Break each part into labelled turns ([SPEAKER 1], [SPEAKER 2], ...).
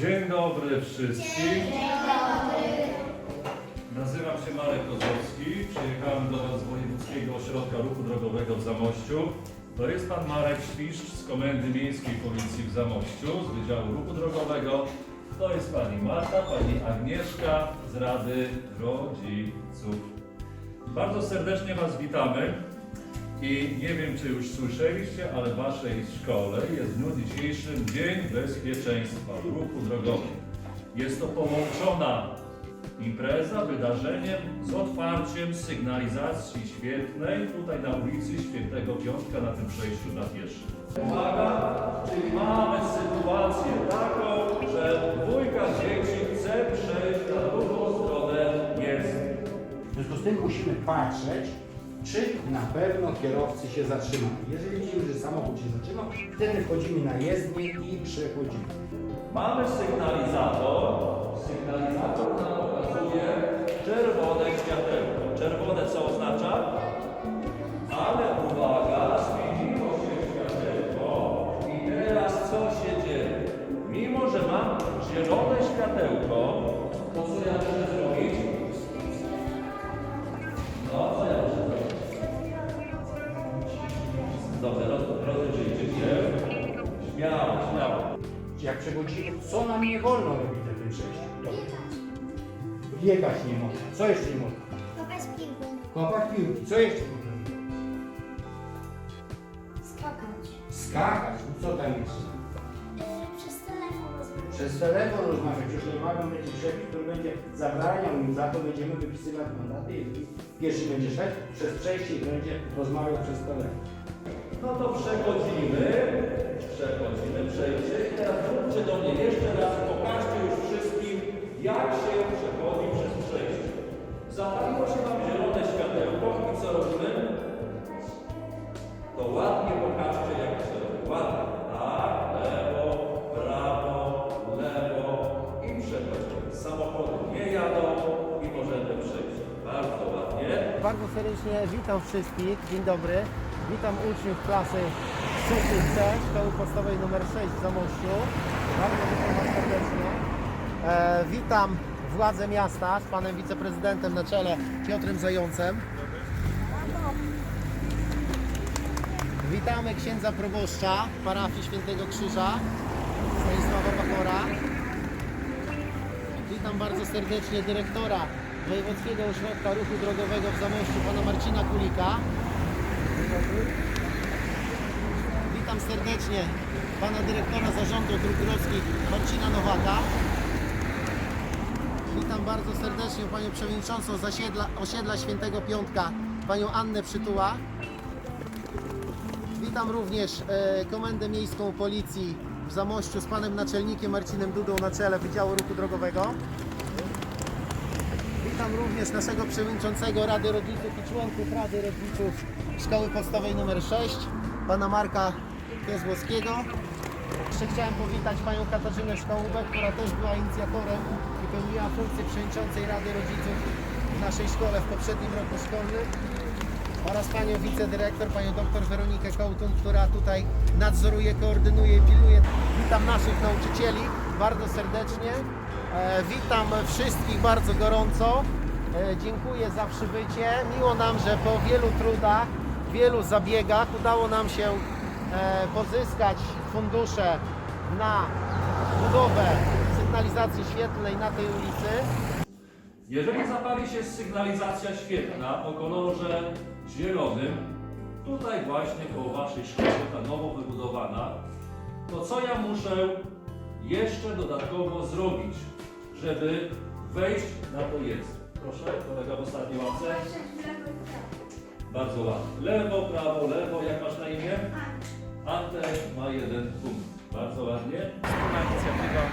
[SPEAKER 1] Dzień dobry wszystkim. Nazywam się Marek Kozłowski. Przyjechałem do Was z Wojewódzkiego Ośrodka Ruchu Drogowego w Zamościu. To jest Pan Marek Świszcz z Komendy Miejskiej Policji w Zamościu, z Wydziału Ruchu Drogowego. To jest Pani Marta, Pani Agnieszka z Rady Rodziców. Bardzo serdecznie Was witamy. I nie wiem, czy już słyszeliście, ale w Waszej szkole jest w dniu dzisiejszym Dzień Bezpieczeństwa Ruchu Drogowego. Jest to połączona impreza, wydarzeniem z otwarciem sygnalizacji świetnej tutaj na ulicy Świętego Piątka na tym przejściu dla pieszych. Uwaga, czyli mamy sytuację taką, że dwójka dzieci chce przejść na drugą stronę jest.
[SPEAKER 2] W związku z tym musimy patrzeć, czy na pewno kierowcy się zatrzymają. Jeżeli widzimy, że samochód się zatrzymał, wtedy wchodzimy na jezdnię i przechodzimy.
[SPEAKER 1] Mamy sygnalizator. Sygnalizator nam pokazuje czerwone światełko. Czerwone co oznacza? Ale uwaga, zmieniło się światełko i teraz co się dzieje? Mimo, że mam zielone światełko, to co ja
[SPEAKER 2] Jak przechodzimy, co nam nie wolno robić na tym przejściu? To biegać nie można. Co jeszcze nie można?
[SPEAKER 3] Kopać piłką.
[SPEAKER 2] Kopać piłki. Co jeszcze można?
[SPEAKER 3] Skakać.
[SPEAKER 2] Skakać. No co tam jest?
[SPEAKER 3] Yy, przez telefon rozmawiać.
[SPEAKER 2] Przez telefon rozmawiać. Już niebawem będzie przepis, który będzie zabraniał im za to, będziemy wypisywać mandaty. Jeżeli pieszy będzie szedł przez przejście i będzie rozmawiał przez telefon.
[SPEAKER 1] No to przechodzimy, przechodzimy przejście i teraz mówcie do mnie jeszcze raz, pokażcie już wszystkim, jak się przechodzi przez przejście. Zapaliło się Wam zielone światełko i co robimy? To ładnie pokażcie, jak się robi. Ładnie. Tak, lewo, prawo, lewo i przechodzimy. Samochody nie jadą i możemy przejść. Bardzo ładnie.
[SPEAKER 4] Bardzo serdecznie witam wszystkich. Dzień dobry. Witam uczniów klasy trzeciej C Szkoły Podstawowej nr 6 w Zamościu. Bardzo witam Was serdecznie. E, witam władze miasta z panem wiceprezydentem na czele Piotrem Zającem. Witamy księdza proboszcza parafii Świętego Krzyża Stanisława Bachora. Witam bardzo serdecznie dyrektora Wojewódzkiego Ośrodka Ruchu Drogowego w Zamościu, pana Marcina Kulika. Witam serdecznie pana dyrektora Zarządu Dróg Górskich Marcina Nowaka. Witam bardzo serdecznie panią przewodniczącą zasiedla, osiedla Świętego Piątka, panią Annę Przytuła. Witam również e, Komendę Miejską Policji w Zamościu z panem naczelnikiem Marcinem Dudą na czele Wydziału Ruchu Drogowego. Witam również naszego przewodniczącego Rady Rodziców i członków Rady Rodziców Szkoły Podstawowej nr 6, pana Marka Kozłowskiego. Jeszcze chciałem powitać panią Katarzynę Szkałubę, która też była inicjatorem i pełniła funkcję przewodniczącej Rady Rodziców w naszej szkole w poprzednim roku szkolnym oraz panią wicedyrektor, panią doktor Weronikę Kołtun, która tutaj nadzoruje, koordynuje i pilnuje. Witam naszych nauczycieli bardzo serdecznie. E, witam wszystkich bardzo gorąco. E, dziękuję za przybycie. Miło nam, że po wielu trudach, wielu zabiegach udało nam się pozyskać fundusze na budowę sygnalizacji świetlnej na tej ulicy.
[SPEAKER 1] Jeżeli zapali się sygnalizacja świetna o kolorze zielonym, tutaj właśnie koło Waszej szkoły, ta nowo wybudowana, to co ja muszę jeszcze dodatkowo zrobić, żeby wejść na to jest? Proszę, kolega w ostatniej łapce. Bardzo ładnie. Lewo, prawo, lewo, jak masz na imię? Antek ma jeden punkt. Bardzo ładnie.
[SPEAKER 5] wspólna inicjatywa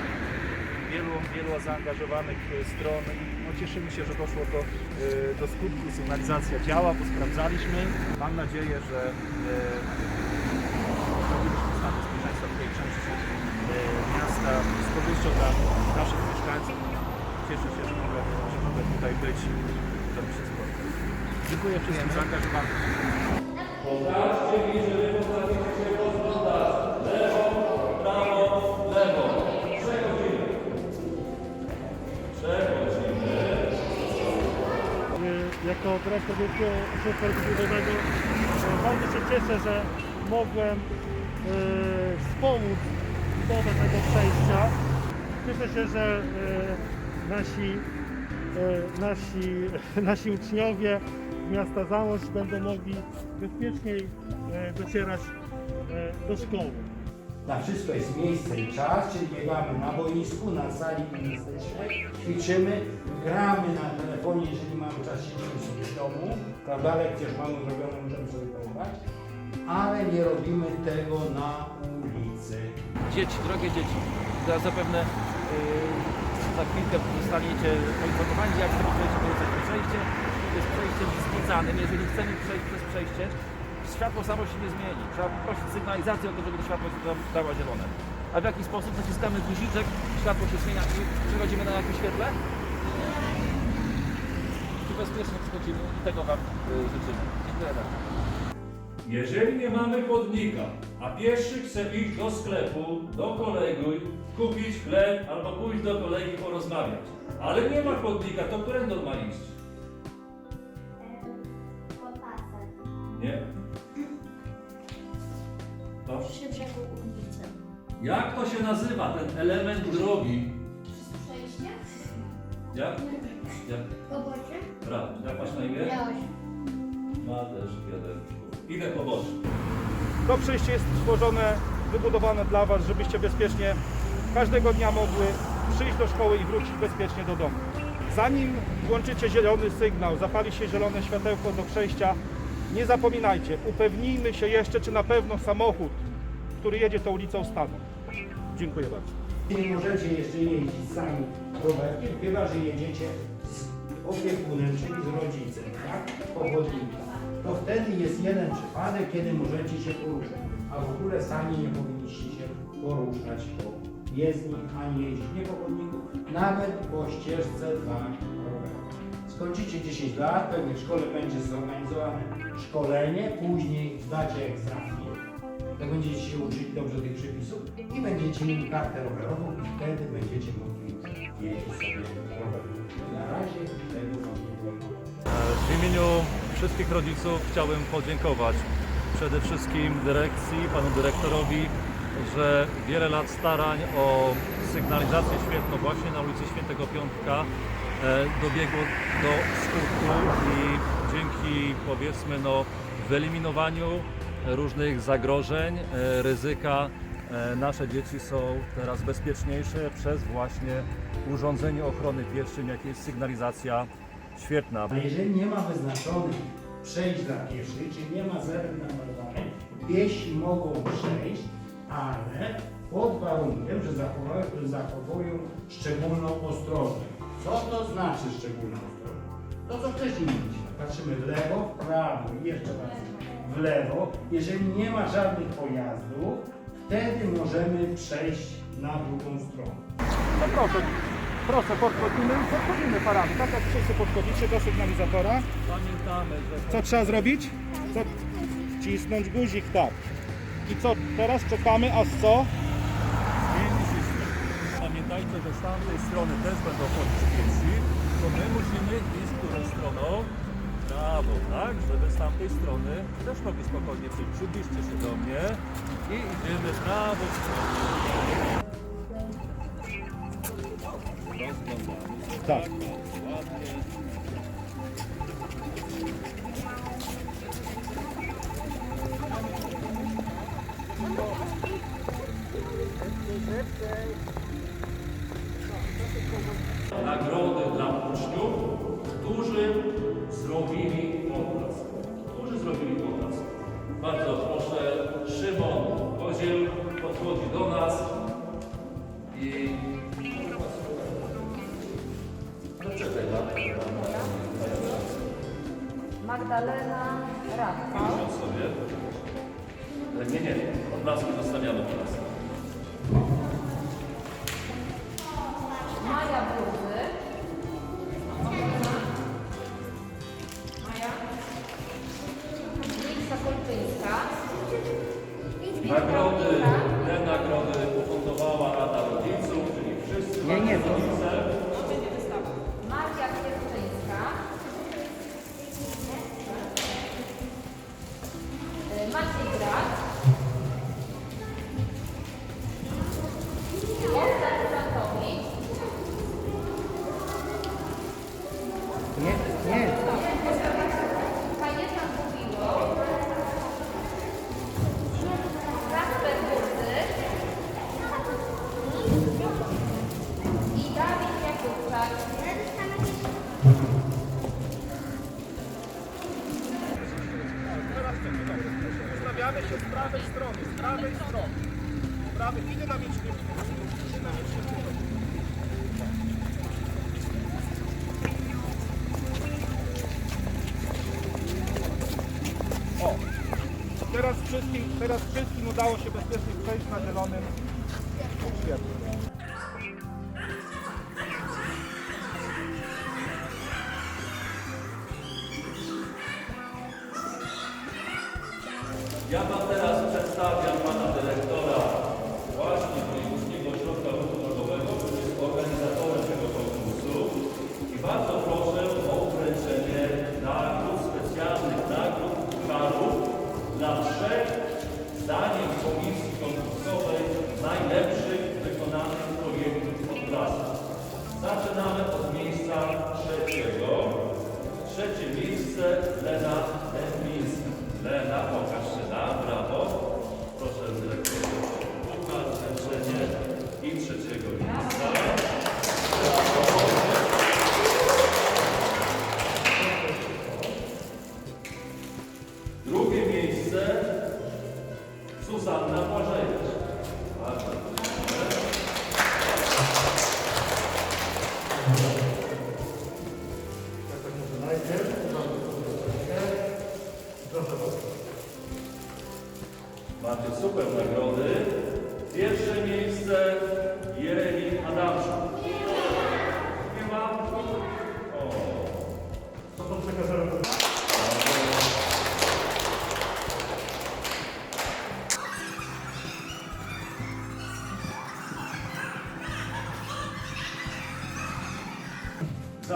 [SPEAKER 5] wielu, wielu zaangażowanych e, stron no, cieszymy się, że doszło do, e, do skutku. Sygnalizacja działa, bo sprawdzaliśmy. Mam nadzieję, że e, zrobiliśmy stan bezpieczeństwa w tej części e, miasta z korzyścią dla naszych mieszkańców. Cieszę się, że mogę, że mogę tutaj być i robić się spotkać. Dziękuję wszystkim zaangażowanym.
[SPEAKER 1] Pokażcie mi, że wy potraficie
[SPEAKER 6] jako dyrektor Ruchu e, bardzo się cieszę, że mogłem e, wspomóc budowę tego przejścia. Cieszę się, że e, nasi, e, nasi, nasi uczniowie miasta Zamość będą mogli bezpieczniej docierać do szkoły.
[SPEAKER 2] Na wszystko jest miejsce i czas, czyli biegamy na boisku, na sali gimnastycznej, ćwiczymy, gramy na telefonie, jeżeli mamy czas, siedzimy sobie w domu, prawda, lekcje już mamy zrobione, możemy sobie pograć, ale nie robimy tego na ulicy.
[SPEAKER 7] Dzieci, drogie dzieci, za, zapewne yy, za chwilkę zostaniecie poinformowani, jak to przejście korzystać. Przejście jest przejściem wzbudzanym. Jeżeli chcemy przejść przez przejście, światło samo się nie zmieni. Trzeba prosić sygnalizację o to, żeby to światło dała zielone. A w jaki sposób naciskamy guziczek, światło się zmienia i przechodzimy na jakieś świetle? I bezpiecznie przechodzimy i tego Wam yy, życzymy. Dziękuję bardzo.
[SPEAKER 1] Jeżeli nie mamy chodnika, a pieszy chce iść do sklepu, do kolegi, kupić chleb albo pójść do kolegi porozmawiać, ale nie ma chodnika, to którędy ma iść? Nie? To?
[SPEAKER 3] Przy brzegu ulicy.
[SPEAKER 1] Jak to się nazywa, ten element drogi?
[SPEAKER 3] Przejście?
[SPEAKER 1] Jak? Jak?
[SPEAKER 3] Pobocze?
[SPEAKER 1] Brawo. Jak masz na imię?
[SPEAKER 3] Leoś.
[SPEAKER 1] Ma też jeden. Idę po boczy.
[SPEAKER 6] To przejście jest stworzone, wybudowane dla Was, żebyście bezpiecznie każdego dnia mogły przyjść do szkoły i wrócić bezpiecznie do domu. Zanim włączycie zielony sygnał, zapali się zielone światełko do przejścia, nie zapominajcie, upewnijmy się jeszcze, czy na pewno samochód, który jedzie tą ulicą stanął. Dziękuję bardzo.
[SPEAKER 2] Nie możecie jeszcze jeździć sami rowerkiem, chyba że jedziecie z opiekunem, czyli z rodzicem, tak? Po chodniku. To wtedy jest jeden przypadek, kiedy możecie się poruszać. A w ogóle sami nie powinniście się poruszać po jezdni, ani jeździć nie po chodniku, nawet po ścieżce dla. Skończycie 10 lat, pewnie w szkole będzie zorganizowane szkolenie, później zdacie egzamin. Jak będziecie się uczyć dobrze tych przepisów i będziecie mieli kartę rowerową i wtedy będziecie mogli jeździć sobie rowerem. Na razie tego wam nie.
[SPEAKER 1] W imieniu wszystkich rodziców chciałbym podziękować przede wszystkim dyrekcji, panu dyrektorowi, że wiele lat starań o sygnalizację świetną właśnie na ulicy Świętego Piątka dobiegło do skutku i dzięki powiedzmy no wyeliminowaniu różnych zagrożeń, e, ryzyka e, nasze dzieci są teraz bezpieczniejsze przez właśnie urządzenie ochrony pieszym, jakie jest sygnalizacja świetna.
[SPEAKER 2] A jeżeli nie ma wyznaczonych przejść dla pieszych, czyli nie ma zerów namalowanych, piesi mogą przejść, ale pod warunkiem, że zachowują, że zachowują szczególną ostrożność. Co to znaczy szczególna ostrożność? To co wcześniej mówiliśmy. Patrzymy w lewo, w prawo i jeszcze raz w lewo. Jeżeli nie ma żadnych pojazdów, wtedy możemy przejść na drugą stronę.
[SPEAKER 6] No proszę, proszę, podchodzimy, podchodzimy parami, tak jak wszyscy podchodzicie do sygnalizatora.
[SPEAKER 1] Pamiętamy, że
[SPEAKER 6] Co trzeba zrobić? Co? Wcisnąć guzik, tak. I co, teraz czekamy, aż co?
[SPEAKER 1] Pamiętajcie, że z tamtej strony też będą chodzić piesi, to my musimy iść którą stroną? Prawo, tak? Żeby z tamtej strony też mogli spokojnie przyjść. Przybliżcie się do mnie i idziemy w prawo stronę. Rozglądamy.
[SPEAKER 6] Tak.
[SPEAKER 1] Ładnie. Nagrody dla uczniów, którzy zrobili obraz. Którzy zrobili obraz. Bardzo proszę, Szymon Koziel podchodzi do nas i... No czekaj,
[SPEAKER 8] Magdalena Rafał.
[SPEAKER 1] Nie, nie, obrazki zostawiamy É
[SPEAKER 8] a blusa? Né?
[SPEAKER 5] Ustawiamy się z prawej strony, z prawej strony. Z prawej, idę na mieć Idę na mieć O! Teraz wszystkim, teraz wszystkim udało się bezpiecznie przejść na zielonym
[SPEAKER 1] Ja Wam teraz przedstawiam Pana Dyrektora Sultan, ne yapacaksın?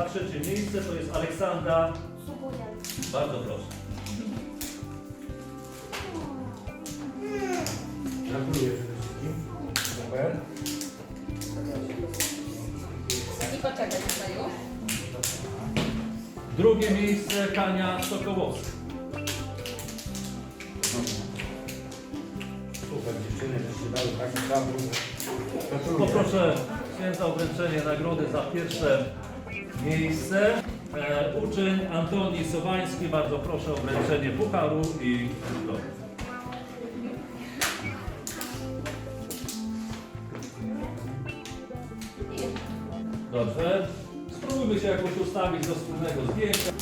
[SPEAKER 1] Trzecie miejsce
[SPEAKER 6] to
[SPEAKER 1] jest Aleksandra. Bardzo proszę.
[SPEAKER 2] Gratuluję przede wszystkim. Super.
[SPEAKER 8] I poczekaj tutaj już.
[SPEAKER 1] Drugie miejsce Kania Sokołowska.
[SPEAKER 2] Super dziewczyny, że się dały taki zawód.
[SPEAKER 1] Poproszę księdza o wręczenie nagrody za pierwsze miejsce. E, uczeń Antoni Sowański, bardzo proszę o wręczenie pucharu i nagrody. Dobrze. Spróbujmy się jakoś ustawić do wspólnego zdjęcia.